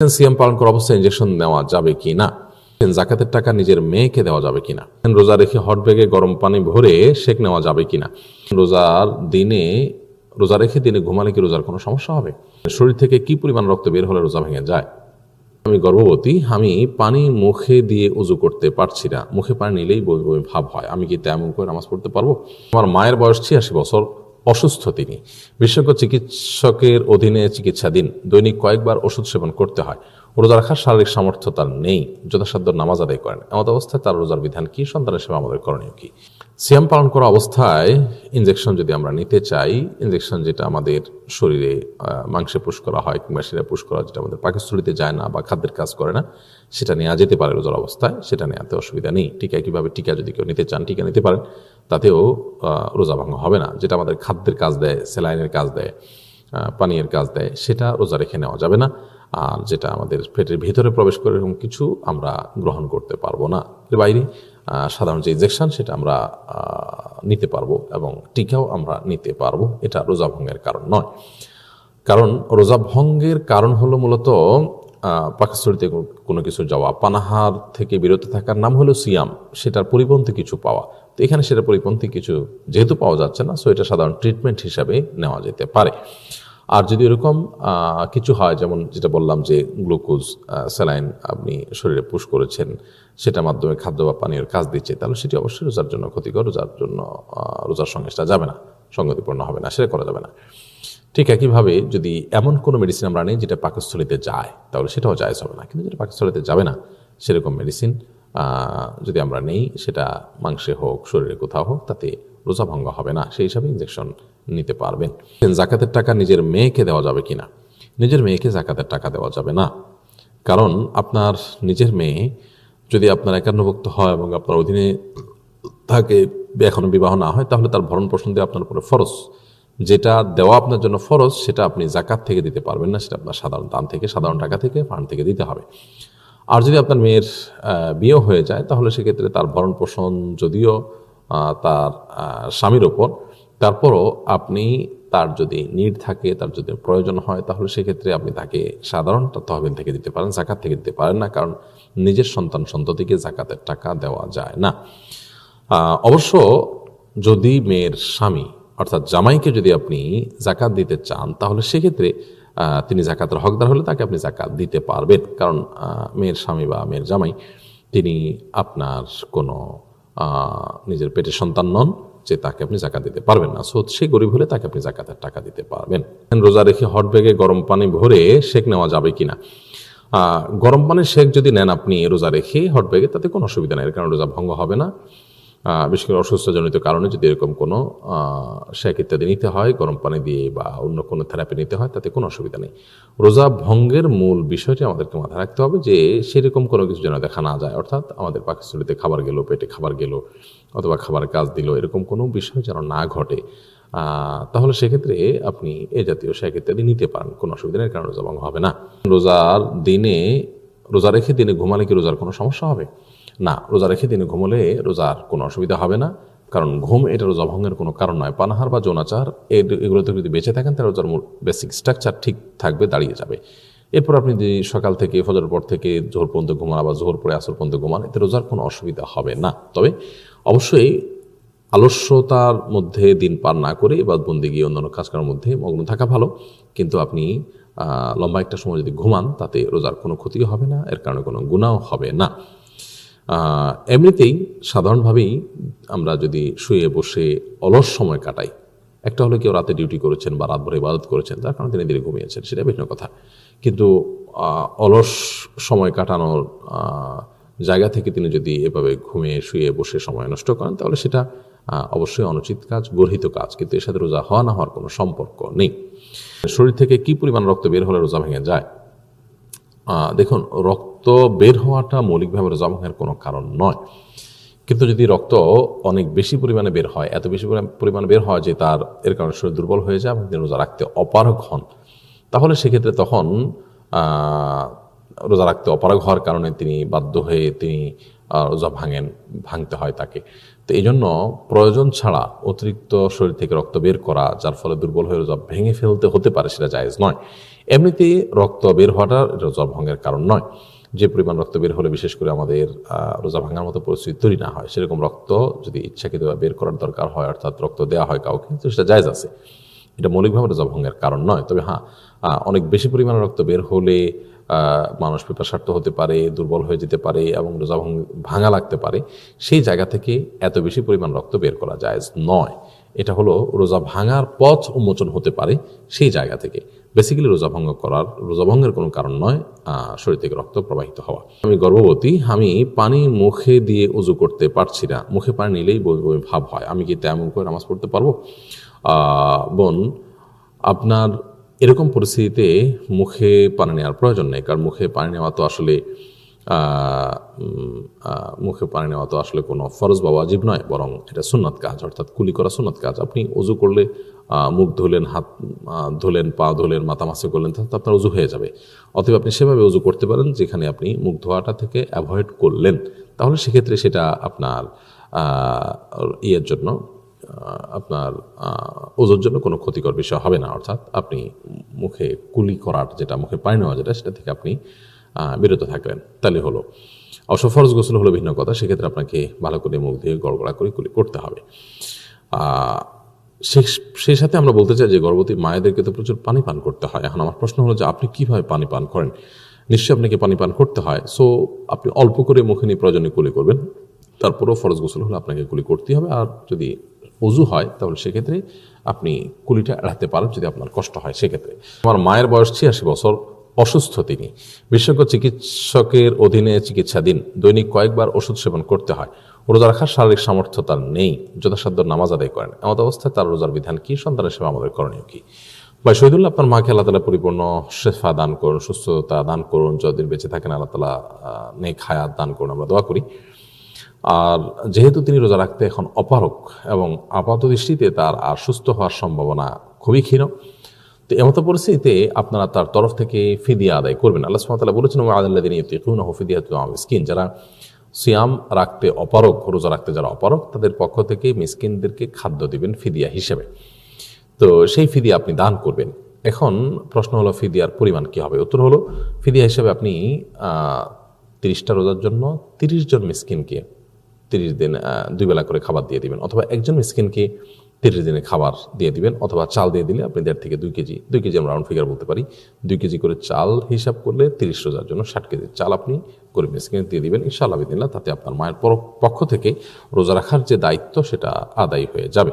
CM পালন করা অবস্থায় ইঞ্জেকশন নেওয়া যাবে কি না? জাকাতের টাকা নিজের মেয়েকে দেওয়া যাবে কিনা রোজা রেখে হট ব্যাগে গরম পানি ভরে সেক নেওয়া যাবে কিনা রোজার দিনে, রোজা রেখে দিনে ঘুমালে কি রোজার কোনো সমস্যা হবে? শরীর থেকে কি পরিমাণ রক্ত বের হলে রোজা ভেঙে যায়? আমি গর্ভবতী, আমি পানি মুখে দিয়ে উজু করতে পারছি না। মুখে পানি নিলেই বই ভাব হয়। আমি কি তেমন করে নামাজ পড়তে পারব? আমার মায়ের বয়স ছিয়াশি বছর। অসুস্থ তিনি। বিশেষজ্ঞ চিকিৎসকের অধীনে চিকিৎসাধীন দৈনিক কয়েকবার ওষুধ সেবন করতে হয়। রোজা রাখার শারীরিক সামর্থ্য তার নেই। যথাসাধ্য নামাজ আদায় করেন। এমত অবস্থায় তার রোজার বিধান কি? সন্তানের সেবা আমাদের করণীয় কি? সিয়াম পালন করা অবস্থায় ইনজেকশন যদি আমরা নিতে চাই ইনজেকশন যেটা আমাদের শরীরে মাংসে পুশ করা হয় কিংবা সেটা পুশ করা যেটা আমাদের পাকস্থলিতে যায় না বা খাদ্যের কাজ করে না, সেটা নেওয়া যেতে পারে রোজার অবস্থায়। সেটা নেওয়াতে অসুবিধা নেই। টিকা কীভাবে টিকা যদি কেউ নিতে চান, টিকা নিতে পারেন। তাতেও রোজা ভাঙা হবে না, যেটা আমাদের খাদ্যের কাজ দেয় স্যালাইনের কাজ দেয় পানীয়ের কাজ দেয়, সেটা রোজা রেখে নেওয়া যাবে না। আর যেটা আমাদের পেটের ভিতরে প্রবেশ করে এরকম কিছু আমরা গ্রহণ করতে পারব না। এর বাইরে সাধারণ যে ইনজেকশন সেটা আমরা নিতে পারব এবং টিকাও আমরা নিতে পারব। এটা রোজা ভঙ্গের কারণ নয়। কারণ রোজা ভঙ্গের কারণ হলো মূলত পাকস্থলিতে কোনো- কিছু যাওয়া, পানাহার থেকে বিরত থাকার নাম হলো সিয়াম, সেটার পরিপন্থী কিছু পাওয়া। তো এখানে সেটা পরিপন্থী কিছু যেহেতু পাওয়া যাচ্ছে না সো এটা সাধারণ ট্রিটমেন্ট হিসাবে নেওয়া যেতে পারে। আর যদি এরকম কিছু হয়, যেমন যেটা বললাম যে গ্লুকোজ স্যালাইন আপনি শরীরে পুশ করেছেন, সেটার মাধ্যমে খাদ্য বা পানীয় কাজ দিচ্ছে, তাহলে সেটি অবশ্যই রোজার জন্য ক্ষতিকর, রোজার জন্য রোজার সঙ্গে সেটা যাবে না, সঙ্গতিপূর্ণ হবে না, সেটা করা যাবে না। ঠিক একইভাবে যদি এমন কোনো মেডিসিন আমরা নিই যেটা পাকস্থলিতে যায়, তাহলে সেটাও জায়জ হবে না। কিন্তু যেটা পাকস্থলিতে যাবে না, সেরকম মেডিসিন যদি আমরা নেই, সেটা মাংসে হোক, শরীরে কোথাও হোক, তাতে রোজা ভঙ্গ হবে না। সেই হিসাবে ইঞ্জেকশন নিতে পারবেন। জাকাতের টাকা নিজের মেয়েকে দেওয়া যাবে কিনা? নিজের মেয়েকে জাকাতের টাকা দেওয়া যাবে না। কারণ আপনার নিজের মেয়ে যদি আপনার একান্নভুক্ত হয় এবং আপনার অধীনে থাকে, এখনও বিবাহ না হয়, তাহলে তার ভরণ পোষণ দিয়ে আপনার উপরে ফরজ। যেটা দেওয়া আপনার জন্য ফরজ, সেটা আপনি জাকাত থেকে দিতে পারবেন না, সেটা আপনার সাধারণ দান থেকে, সাধারণ টাকা থেকে ফান্ড থেকে দিতে হবে। আর যদি আপনার মেয়ের বিয়ে হয়ে যায়, তাহলে সেক্ষেত্রে তার ভরণ পোষণ যদিও তার স্বামীর ওপর, তারপরও আপনি তার যদি নিড থাকে, তার যদি প্রয়োজন হয়, তাহলে সেক্ষেত্রে আপনি তাকে সাধারণ তহবিল থেকে দিতে পারেন জাকাত থেকে দিতে পারেন না, কারণ নিজের সন্তান সন্ততিকে জাকাতের টাকা দেওয়া যায় না। অবশ্য যদি মেয়ের স্বামী অর্থাৎ জামাইকে যদি আপনি জাকাত দিতে চান, তাহলে সেক্ষেত্রে তিনি জাকাতের হকদার হলে তাকে আপনি জাকাত দিতে পারবেন। কারণ মেয়ের স্বামী বা মেয়ের জামাই, তিনি আপনার কোনো নিজের পেটের সন্তান নন যে তাকে আপনি জাকাত দিতে পারবেন না। সো, সে গরিব হলে তাকে আপনি জাকাতের টাকা দিতে পারবেন। রোজা রেখে হট ব্যাগে গরম পানি ভরে সেক নেওয়া যাবে কি না গরম পানির শেক যদি নেন আপনি রোজা রেখে হট ব্যাগে, তাতে কোনো অসুবিধা নেই কারণে রোজা ভঙ্গ হবে না। বিশেষ করে অসুস্থজনিত কারণে যদি এরকম কোনো শেক ইত্যাদি নিতে হয়, গরম পানি দিয়ে বা অন্য কোনো থেরাপি নিতে হয়, তাতে কোনো অসুবিধা নেই। রোজা ভঙ্গের মূল বিষয়টি আমাদেরকে মাথায় রাখতে হবে যে, সেরকম কোনো কিছু যেন দেখা না যায়, অর্থাৎ আমাদের পাকস্থলিতে খাবার গেল, পেটে খাবার গেল, অথবা খাবার কাজ দিল, এরকম কোনো বিষয় যেন না ঘটে তাহলে সেক্ষেত্রে আপনি এ জাতীয় শেক ইত্যাদি নিতে পারেন, কোনো অসুবিধা নেই কারণ রোজা ভঙ্গ হবে না। রোজার দিনে, রোজা রেখে দিনে ঘুমালে কি রোজার কোনো সমস্যা হবে? না, রোজা রেখে দিনে ঘুমলে রোজার কোনো অসুবিধা হবে না। কারণ ঘুম এটা রোজা ভঙ্গের কোনো কারণ নয়। পানাহার বা যৌনাচার এগুলোতে যদি বেঁচে থাকেন, তাহলে রোজার মূল বেসিক স্ট্রাকচার ঠিক থাকবে, দাঁড়িয়ে যাবে। এরপর আপনি যদি সকাল থেকে ফজরের পর থেকে জোহর পর্যন্ত ঘুমান বা জোহর পরে আসর পর্যন্ত ঘুমান, এতে রোজার কোনো অসুবিধা হবে না। তবে অবশ্যই আলস্যতার মধ্যে দিন পার না করে এবার বন্দি গিয়ে অন্যান্য কাজকর্মের মধ্যে মগ্ন থাকা ভালো। কিন্তু আপনি লম্বা একটা সময় যদি ঘুমান, তাতে রোজার কোনো ক্ষতিও হবে না, এর কারণে কোনো গুণাও হবে না। এমনিতেই সাধারণভাবেই আমরা যদি শুয়ে বসে অলস সময় কাটাই, একটা হলো কেউ রাতে ডিউটি করেছেন বা রাত ভরে ইবাদত করেছেন তার কারণে তিনি দিনে ঘুমিয়েছেন সেটা ভিন্ন কথা। কিন্তু অলস সময় কাটানোর জায়গা থেকে তিনি যদি এভাবে ঘুমিয়ে শুয়ে বসে সময় নষ্ট করেন, তাহলে সেটা অবশ্যই অনুচিত কাজ, গর্হিত কাজ। কিন্তু এর সাথে রোজা হওয়া না হওয়ার কোনো সম্পর্ক নেই। শরীর থেকে কি পরিমাণ রক্ত বের হলে রোজা ভেঙে যায়? দেখুন, রক্ত বের হওয়াটা মৌলিকভাবে রোজা ভাঙার কোনো কারণ নয়। কিন্তু যদি রক্ত অনেক বেশি পরিমাণে বের হয়, এত বেশি পরিমাণ- বের হয় যে তার এর কারণে শরীর দুর্বল হয়ে যায় এবং রোজা রাখতে অপারগ হন, তাহলে সেক্ষেত্রে তখন রোজা রাখতে অপারগ হওয়ার কারণে তিনি বাধ্য হয়ে তিনি রোজা ভাঙেন, ভাঙতে হয় তাকে। তো এই জন্য প্রয়োজন ছাড়া অতিরিক্ত শরীর থেকে রক্ত বের করা, যার ফলে দুর্বল হয়ে রোজা ভেঙে ফেলতে হতে পারে সেটা জায়েজ নয়। এমনিতেই রক্ত বের হওয়াটা রোজা ভঙ্গের কারণ নয়। যে পরিমাণ রক্ত বের হলে বিশেষ করে আমাদের রোজা ভাঙার মতো পরিস্থিতি তৈরি না হয়, সেরকম রক্ত যদি ইচ্ছাকৃত বের করার দরকার হয়, অর্থাৎ রক্ত দেওয়া হয় কাউকে, তো সেটা জায়েজ আছে। এটা মৌলিকভাবে রোজা ভঙ্গের কারণ নয়। তবে হ্যাঁ অনেক বেশি পরিমাণে রক্ত বের হলে মানুষ পিপাসার্থ হতে পারে, দুর্বল হয়ে যেতে পারে এবং রোজা ভঙ্গ- ভাঙা লাগতে পারে। সেই জায়গা থেকে এত বেশি পরিমাণ রক্ত বের করা যায় নয়। এটা হলো রোজা ভাঙার পথ উন্মোচন হতে পারে সেই জায়গা থেকে। বেসিক্যালি রোজা ভঙ্গ করার, রোজা ভঙ্গের কোনো কারণ নয় শরীর থেকে রক্ত প্রবাহিত হওয়া। আমি গর্ভবতী, আমি পানি মুখে দিয়ে উজু করতে পারছি না। মুখে পানি নিলেই বই ভাব হয়। আমি কি তেমন করে নামাজ পড়তে পারব? বোন, আপনার এরকম পরিস্থিতিতে মুখে পানি নেওয়ার প্রয়োজন নেই, কারণ মুখে পানি নেওয়া তো আসলে মুখে পানি নেওয়া তো আসলে কোনো ফরজ বা ওয়াজিব নয়, বরং এটা সুন্নত কাজ, অর্থাৎ কুলি করা সুন্নত কাজ। আপনি উজু করলে মুখ ধুলেন, হাত ধুলেন, পা ধুলেন, মাথা মাসে করলেন, তাহলে তো আপনার উজু হয়ে যাবে। অতএব আপনি সেভাবে উজু করতে পারেন, যেখানে আপনি মুখ ধোয়াটা থেকে অ্যাভয়েড করলেন। তাহলে সেক্ষেত্রে সেটা আপনার ইয়ের জন্য আপনার ওজোর জন্য কোনো ক্ষতিকর বিষয় হবে না। অর্থাৎ আপনি মুখে কুলি করার, যেটা মুখে পানি নেওয়া যেটা, সেটা থেকে আপনি বিরত থাকলেন তাহলে হলো। অবশ্য ফরজ গোসল হলো ভিন্ন কথা, সেক্ষেত্রে আপনাকে ভালো করে মুখ দিয়ে গড়গড়া করে কুলি করতে হবে। সেই সাথে আমরা বলতে চাই যে গর্ভবতী মায়েদেরকে তো প্রচুর পানি পান করতে হয়। এখন আমার প্রশ্ন হলো যে আপনি কীভাবে পানি পান করেন? নিশ্চয়ই আপনাকে পানি পান করতে হয়। সো, আপনি অল্প করে মুখে নিয়ে প্রয়োজনে কুলি করবেন। তারপরেও ফরজ গোসল হলে আপনাকে কুলি করতেই হবে। আর যদি অজু হয়, তাহলে সেক্ষেত্রে আপনি কুলিটা এড়াতে পারেন যদি আপনার কষ্ট হয় সেক্ষেত্রে। আমার মায়ের বয়স ছিয়াশি বছর। অসুস্থ তিনি। বিশেষজ্ঞ চিকিৎসকের অধীনে চিকিৎসাধীন দৈনিক কয়েকবার ওষুধ সেবন করতে হয়। রোজা রাখার শারীরিক সামর্থ্য তার নেই। যথাসাধ্য নামাজ আদায় করেন। এমত অবস্থায় তার রোজার বিধান কি? সন্তানের সেবা আমাদের করণীয় কি? ভাই শহীদুল্লাহ, আপনার মাকে আল্লাহ তালা পরিপূর্ণ শেফা দান করুন, সুস্থতা দান করুন, যতদিন বেঁচে থাকেন আল্লাহ তালা নেক হায়াত দান করুন, আমরা দোয়া করি। আর যেহেতু তিনি রোজা রাখতে এখন অপারক এবং আপাত দৃষ্টিতে তার আর সুস্থ হওয়ার সম্ভাবনা খুবই ক্ষীণ তো এমতো পরিস্থিতিতে আপনারা তার তরফ থেকে ফিদিয়া আদায় করবেন। আল্লাহ সুমতাল্লাহ বলেছেন আদাল্লাহ দিন ইতিকুন ফিদিয়া তু মিসকিন। যারা সিয়াম রাখতে অপারক রোজা রাখতে যারা অপারক তাদের পক্ষ থেকে মিসকিনদেরকে খাদ্য দিবেন ফিদিয়া হিসেবে। তো সেই ফিদিয়া আপনি দান করবেন। এখন প্রশ্ন হলো, ফিদিয়ার পরিমাণ কি হবে? উত্তর হলো, ফিদিয়া হিসেবে আপনি তিরিশটা রোজার জন্য তিরিশ জন মিসকিনকে তিরিশ দিন দুই বেলা করে খাবার দিয়ে দিবেন। অথবা একজন মিসকিনকে তিরিশ দিনে খাবার দিয়ে দিবেন অথবা চাল দিয়ে দিলে আপনি দেড় থেকে দুই কেজি দুই কেজি আমরা রাউন্ড ফিগার বলতে পারি। দুই কেজি করে চাল হিসাব করলে তিরিশ রোজার জন্য ষাট কেজি চাল আপনি গরিব মিসকিনে দিয়ে দিবেন। ইনশাআল্লাহ বিদিল্লা তাতে আপনার মায়ের পক্ষ থেকে রোজা রাখার যে দায়িত্ব সেটা আদায় হয়ে যাবে।